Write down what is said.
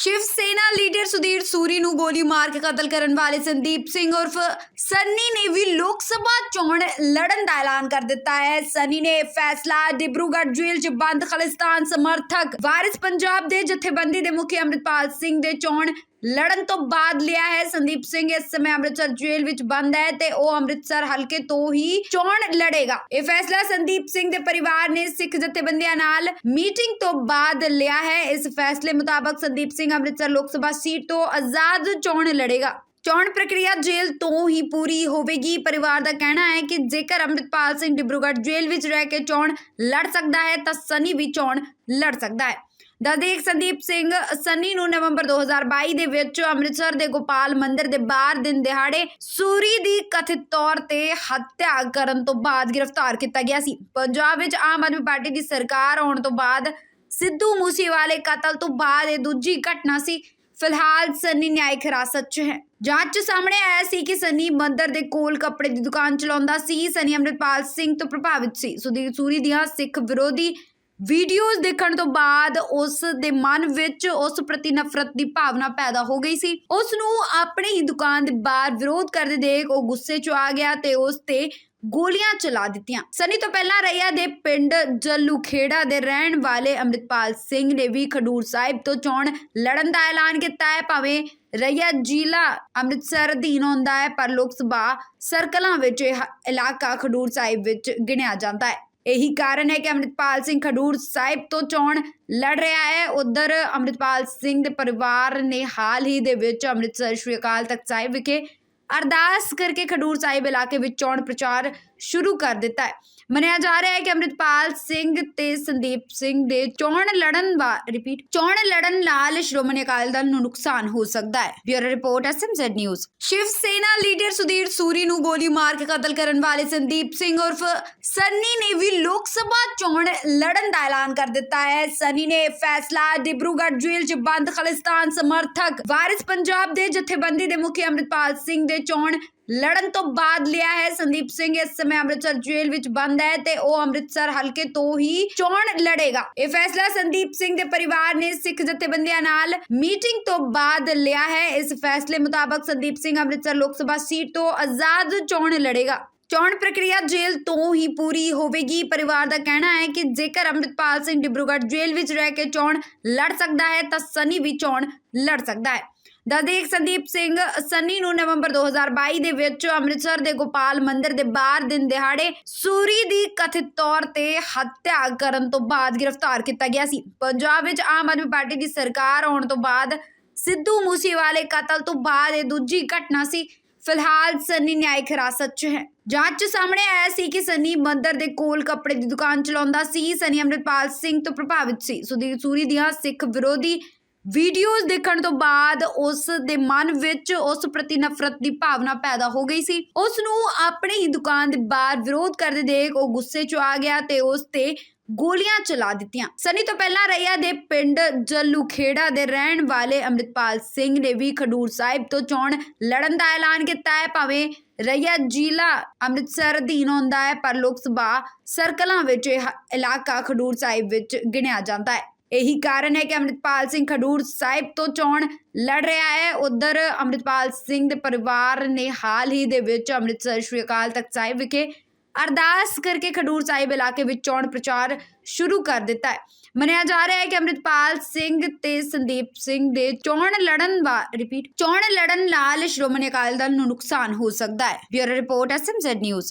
Shiv Sena leader Sudhir Suri ਨੂੰ ਗੋਲੀ ਮਾਰ ਕੇ ਕਤਲ ਕਰਨ ਵਾਲੇ ਸੰਦੀਪ ਸਿੰਘ ਉਰਫ ਸੰਨੀ ਨੇ ਵੀ ਲੋਕ ਸਭਾ ਚੋਣ ਲੜਨ ਦਾ ਐਲਾਨ ਕਰ ਦਿੱਤਾ ਹੈ। ਸੰਨੀ ਨੇ ਫੈਸਲਾ ਡਿਬਰੂਗੜ੍ਹ ਜੇਲ੍ਹ 'ਚ ਬੰਦ ਖਾਲਿਸਤਾਨ ਸਮਰਥਕ ਵਾਰਿਸ ਪੰਜਾਬ ਦੇ ਜਥੇਬੰਦੀ ਦੇ ਮੁਖੀ ਅੰਮ੍ਰਿਤਪਾਲ ਸਿੰਘ ਦੇ ਚੋਣ ਲੜਨ ਤੋਂ ਬਾਅਦ ਲਿਆ ਹੈ। ਸੰਦੀਪ ਸਿੰਘ ਇਸ ਸਮੇਂ ਅੰਮ੍ਰਿਤਸਰ ਜੇਲ੍ਹ ਵਿੱਚ ਬੰਦ ਹੈ ਤੇ ਉਹ ਅੰਮ੍ਰਿਤਸਰ ਹਲਕੇ ਤੋਂ ਹੀ ਚੋਣ ਲੜੇਗਾ। ਇਹ ਫੈਸਲਾ ਸੰਦੀਪ ਸਿੰਘ ਦੇ ਪਰਿਵਾਰ ਨੇ ਸਿੱਖ ਜਥੇਬੰਦੀਆਂ ਨਾਲ ਮੀਟਿੰਗ ਤੋਂ ਬਾਅਦ ਲਿਆ ਹੈ। ਇਸ ਫੈਸਲੇ ਮੁਤਾਬਕ ਸੰਦੀਪ ਸਿੰਘ ਅੰਮ੍ਰਿਤਸਰ ਲੋਕ ਸਭਾ ਸੀਟ ਤੋਂ ਆਜ਼ਾਦ ਚੋਣ ਲੜੇਗਾ। ਚੋਣ ਪ੍ਰਕਿਰਿਆ ਜੇਲ੍ਹ ਤੋਂ ਹੀ ਪੂਰੀ ਹੋਵੇਗੀ। ਪਰਿਵਾਰ ਦਾ ਕਹਿਣਾ ਹੈ ਕਿ ਜੇਕਰ ਅੰਮ੍ਰਿਤਪਾਲ ਸਿੰਘ ਡਿਬਰੂਗੜ੍ਹ ਜੇਲ੍ਹ ਵਿੱਚ ਰਹਿ ਕੇ ਚੋਣ ਲੜ ਸਕਦਾ ਹੈ ਤਾਂ ਸਨੀ ਵੀ ਚੋਣ ਲੜ ਸਕਦਾ ਹੈ। ਦਸਦੇਕ ਸੰਦੀਪ ਸਿੰਘ, ਸੰਨੀ ਨੂੰ ਨਵੰਬਰ 2022 ਦੇ ਵਿੱਚ ਅੰਮ੍ਰਿਤਸਰ ਦੇ ਗੋਪਾਲ ਮੰਦਿਰ ਦੇ ਬਾਹਰ ਦਿਨ ਦਿਹਾੜੇ ਸੂਰੀ ਦੀ ਕਥਿਤ ਤੌਰ ਤੇ ਹੱਤਿਆ ਕਰਨ ਤੋਂ ਬਾਅਦ ਗ੍ਰਿਫਤਾਰ ਕੀਤਾ ਗਿਆ ਸੀ। ਪੰਜਾਬ ਵਿੱਚ ਆਮ ਆਦਮੀ ਪਾਰਟੀ ਦੀ ਸਰਕਾਰ ਆਉਣ ਤੋਂ ਬਾਅਦ ਸਿੱਧੂ ਮੂਸੇਵਾਲੇ ਕਤਲ ਤੋਂ ਬਾਅਦ ਇਹ ਦੂਜੀ ਘਟਨਾ ਸੀ। ਫਿਲਹਾਲ ਸੰਨੀ ਨਿਆਇਕ ਹਿਰਾਸਤ 'ਚ ਹੈ। ਜਾਂਚ ਸਾਹਮਣੇ ਆਇਆ ਸੀ ਕਿ ਸੰਨੀ ਮੰਦਰ ਦੇ ਕੋਲ ਕੱਪੜੇ ਦੀ ਦੁਕਾਨ ਚਲਾਉਂਦਾ ਸੀ। ਸੰਨੀ ਅੰਮ੍ਰਿਤਪਾਲ ਸਿੰਘ ਤੋਂ ਪ੍ਰਭਾਵਿਤ ਸੀ। ਸੁਧੀਰ ਸੂਰੀ ਦੀਆਂ ਸਿੱਖ ਵਿਰੋਧੀ ਵੀਡੀਓਜ਼ ਦੇਖਣ ਤੋਂ ਬਾਅਦ ਉਸ ਦੇ ਮਨ ਵਿੱਚ ਉਸ ਪ੍ਰਤੀ ਨਫ਼ਰਤ ਦੀ ਭਾਵਨਾ ਪੈਦਾ ਹੋ ਗਈ ਸੀ। ਉਸ ਨੂੰ ਆਪਣੀ ਹੀ ਦੁਕਾਨ ਦੇ ਬਾਹਰ ਵਿਰੋਧ ਕਰਦੇ ਦੇਖ ਉਹ ਗੁੱਸੇ 'ਚ ਆ ਗਿਆ ਤੇ ਉਸ ਤੇ ਗੋਲੀਆਂ ਚਲਾ ਦਿੱਤੀਆਂ। ਸਨੀ ਤੋਂ ਪਹਿਲਾਂ ਰਈਆ ਦੇ ਪਿੰਡ ਜੱਲੂਖੇੜਾ ਦੇ ਰਹਿਣ ਵਾਲੇ ਅੰਮ੍ਰਿਤਪਾਲ ਸਿੰਘ ਨੇ ਵੀ ਖਡੂਰ ਸਾਹਿਬ ਤੋਂ ਚੋਣ ਲੜਨ ਦਾ ਐਲਾਨ ਕੀਤਾ ਹੈ। ਭਾਵੇਂ ਰਈਆ ਜ਼ਿਲ੍ਹਾ ਅੰਮ੍ਰਿਤਸਰ ਅਧੀਨ ਆਉਂਦਾ ਹੈ, ਪਰ ਲੋਕ ਸਭਾ ਸਰਕਲਾਂ ਵਿੱਚ ਇਹ ਇਲਾਕਾ ਖਡੂਰ ਸਾਹਿਬ ਵਿੱਚ ਗਿਣਿਆ ਜਾਂਦਾ ਹੈ। ਇਹੀ ਕਾਰਨ ਹੈ ਕਿ ਅੰਮ੍ਰਿਤਪਾਲ ਸਿੰਘ ਖਡੂਰ ਸਾਹਿਬ ਤੋਂ ਚੋਣ ਲੜ ਰਿਹਾ ਹੈ। ਉਧਰ ਅੰਮ੍ਰਿਤਪਾਲ ਸਿੰਘ ਦੇ ਪਰਿਵਾਰ ਨੇ ਹਾਲ ਹੀ ਦੇ ਵਿੱਚ ਅੰਮ੍ਰਿਤਸਰ ਸ਼੍ਰੀ ਅਕਾਲ ਤਖਤ ਸਾਹਿਬ ਵਿਖੇ ਅਰਦਾਸ ਕਰਕੇ ਖਡੂਰ ਸਾਹਿਬ ਇਲਾਕੇ ਵਿੱਚ ਚੋਣ ਪ੍ਰਚਾਰ ਸ਼ੁਰੂ ਕਰ ਦਿੱਤਾ ਹੈ। ਮੰਨਿਆ ਜਾ ਰਿਹਾ ਹੈ ਕਿ ਅੰਮ੍ਰਿਤਪਾਲ ਸਿੰਘ ਤੇ ਸੰਦੀਪ ਸਿੰਘ ਦੇ ਚੋਣ ਲੜਨ ਵਾ ਰਿਪੀਟ ਚੋਣ ਲੜਨ ਨਾਲ ਸ਼੍ਰੋਮਣੀ ਅਕਾਲੀ ਦਲ ਨੂੰ ਨੁਕਸਾਨ ਹੋ ਸਕਦਾ ਹੈ। Bureau report, SMZ news. Shiv Sena leader Sudhir Suri ਨੂੰ ਗੋਲੀ ਮਾਰ ਕੇ ਕਤਲ ਕਰਨ ਵਾਲੇ ਸੰਦੀਪ ਸਿੰਘ ਉਰਫ ਸੰਨੀ ਨੇ ਵੀ ਲੋਕ ਸਭਾ ਚੋਣ ਲੜਨ ਦਾ ਐਲਾਨ ਕਰ ਦਿੱਤਾ ਹੈ। ਸੰਨੀ ਨੇ ਫੈਸਲਾ ਡਿਬਰੂਗੜ੍ਹ ਜੇਲ੍ਹ 'ਚ ਬੰਦ, ਖਾਲਿਸਤਾਨ ਸਮਰਥਕ ਵਾਰਿਸ ਪੰਜਾਬ ਦੇ ਜਥੇਬੰਦੀ ਦੇ ਮੁਖੀ ਅੰਮ੍ਰਿਤਪਾਲ ਸਿੰਘ ਦੇ ਚੋਣ ਲੜਨ ਤੋਂ ਬਾਅਦ ਲਿਆ ਹੈ। ਸੰਦੀਪ ਸਿੰਘ ਇਸ ਸਮੇਂ ਅੰਮ੍ਰਿਤਸਰ ਜੇਲ੍ਹ ਵਿੱਚ ਬੰਦ ਹੈ ਤੇ ਉਹ ਅੰਮ੍ਰਿਤਸਰ ਹਲਕੇ ਤੋਂ ਹੀ ਚੋਣ ਲੜੇਗਾ। ਇਹ ਫੈਸਲਾ ਸੰਦੀਪ ਸਿੰਘ ਦੇ ਪਰਿਵਾਰ ਨੇ ਸਿੱਖ ਜਥੇਬੰਦੀਆਂ ਨਾਲ ਮੀਟਿੰਗ ਤੋਂ ਬਾਅਦ ਲਿਆ ਹੈ। ਇਸ ਫੈਸਲੇ ਮੁਤਾਬਕ ਸੰਦੀਪ ਸਿੰਘ ਅੰਮ੍ਰਿਤਸਰ ਲੋਕ ਸਭਾ ਸੀਟ ਤੋਂ ਆਜ਼ਾਦ ਚੋਣ ਲੜੇਗਾ। ਚੋਣ ਪ੍ਰਕਿਰਿਆ ਜੇਲ੍ਹ ਤੋਂ ਹੀ ਪੂਰੀ ਹੋਵੇਗੀ। ਪਰਿਵਾਰ ਦਾ ਕਹਿਣਾ ਹੈ ਕਿ ਜੇਕਰ ਅੰਮ੍ਰਿਤਪਾਲ ਸਿੰਘ ਡਿਬਰੂਗੜ੍ਹ ਜੇਲ੍ਹ ਵਿੱਚ ਰਹਿ ਕੇ ਚੋਣ ਲੜ ਸਕਦਾ ਹੈ ਤਾਂ ਸਨੀ ਵੀ ਚੋਣ ਲੜ ਸਕਦਾ ਹੈ। ਦਸਦੇਕ ਸੰਦੀਪ ਸਿੰਘ, ਸੰਨੀ ਨੂੰ ਨਵੰਬਰ 2022 ਦੇ ਵਿੱਚ ਅੰਮ੍ਰਿਤਸਰ ਦੇ ਗੋਪਾਲ ਮੰਦਿਰ ਦੇ ਬਾਹਰ ਦਿਨ ਦਿਹਾੜੇ ਸੂਰੀ ਦੀ ਕਥਿਤ ਤੌਰ ਤੇ ਹੱਤਿਆ ਕਰਨ ਤੋਂ ਬਾਅਦ ਗ੍ਰਿਫਤਾਰ ਕੀਤਾ ਗਿਆ ਸੀ। ਪੰਜਾਬ ਵਿੱਚ ਆਮ ਆਦਮੀ ਪਾਰਟੀ ਦੀ ਸਰਕਾਰ ਆਉਣ ਤੋਂ ਬਾਅਦ ਸਿੱਧੂ ਮੂਸੇਵਾਲੇ ਕਤਲ ਤੋਂ ਬਾਅਦ ਇਹ ਦੂਜੀ ਘਟਨਾ ਸੀ। ਫਿਲਹਾਲ ਸੰਨੀ ਨਿਆਇਕ ਹਿਰਾਸਤ 'ਚ ਹੈ। ਜਾਂਚ ਸਾਹਮਣੇ ਆਇਆ ਸੀ ਕਿ ਸੰਨੀ ਮੰਦਰ ਦੇ ਕੋਲ ਕੱਪੜੇ ਦੀ ਦੁਕਾਨ ਚਲਾਉਂਦਾ ਸੀ। ਸਨੀ ਅੰਮ੍ਰਿਤਪਾਲ ਸਿੰਘ ਤੋਂ ਪ੍ਰਭਾਵਿਤ ਸੀ। ਸੁਧੀਰ ਸੂਰੀ ਦੀਆਂ ਸਿੱਖ ਵਿਰੋਧੀ ਵੀਡੀਓਜ਼ ਦੇਖਣ ਤੋਂ ਬਾਅਦ ਉਸ ਦੇ ਮਨ ਵਿੱਚ ਉਸ ਪ੍ਰਤੀ ਨਫ਼ਰਤ ਦੀ ਭਾਵਨਾ ਪੈਦਾ ਹੋ ਗਈ ਸੀ। ਉਸ ਨੂੰ ਆਪਣੀ ਹੀ ਦੁਕਾਨ ਦੇ ਬਾਹਰ ਵਿਰੋਧ ਕਰਦੇ ਦੇਖ ਉਹ ਗੁੱਸੇ 'ਚ ਆ ਗਿਆ ਤੇ ਉਸ ਤੇ ਗੋਲੀਆਂ ਚਲਾ ਦਿੱਤੀਆਂ। ਸਨੀ ਤੋਂ ਪਹਿਲਾਂ ਰਈਆ ਦੇ ਪਿੰਡ ਜੱਲੂ ਖੇੜਾ ਦੇ ਰਹਿਣ ਵਾਲੇ ਅੰਮ੍ਰਿਤਪਾਲ ਸਿੰਘ ਨੇ ਵੀ ਖਡੂਰ ਸਾਹਿਬ ਤੋਂ ਚੋਣ ਲੜਨ ਦਾ ਐਲਾਨ ਕੀਤਾ ਹੈ। ਭਾਵੇਂ ਰਈਆ ਜ਼ਿਲ੍ਹਾ ਅੰਮ੍ਰਿਤਸਰ ਅਧੀਨ ਆਉਂਦਾ ਹੈ, ਪਰ ਲੋਕ ਸਭਾ ਸਰਕਲਾਂ ਵਿੱਚ ਇਹ ਇਲਾਕਾ ਖਡੂਰ ਸਾਹਿਬ ਵਿੱਚ ਗਿਣਿਆ ਜਾਂਦਾ ਹੈ। ਇਹੀ ਕਾਰਨ ਹੈ ਕਿ ਅੰਮ੍ਰਿਤਪਾਲ ਸਿੰਘ ਖਡੂਰ ਸਾਹਿਬ ਤੋਂ ਚੋਣ ਲੜ ਰਿਹਾ ਹੈ। ਉਧਰ ਅੰਮ੍ਰਿਤਪਾਲ ਸਿੰਘ ਦੇ ਪਰਿਵਾਰ ਨੇ ਹਾਲ ਹੀ ਦੇ ਵਿੱਚ ਅੰਮ੍ਰਿਤਸਰ ਸ਼੍ਰੀ ਅਕਾਲ ਤਖਤ ਸਾਹਿਬ ਵਿਖੇ ਅਰਦਾਸ ਕਰਕੇ ਖਡੂਰ ਸਾਹਿਬ ਇਲਾਕੇ ਵਿੱਚ ਚੋਣ ਪ੍ਰਚਾਰ ਸ਼ੁਰੂ ਕਰ ਦਿੱਤਾ ਹੈ। ਮੰਨਿਆ ਜਾ ਰਿਹਾ ਹੈ ਕਿ ਅੰਮ੍ਰਿਤਪਾਲ ਸਿੰਘ ਤੇ ਸੰਦੀਪ ਸਿੰਘ ਦੇ ਚੋਣ ਲੜਨ ਵਾ ਰਿਪੀਟ ਚੋਣ ਲੜਨ ਨਾਲ ਸ਼੍ਰੋਮਣੀ ਅਕਾਲੀ ਦਲ ਨੂੰ ਨੁਕਸਾਨ ਹੋ ਸਕਦਾ ਹੈ। Bureau report SMZ news.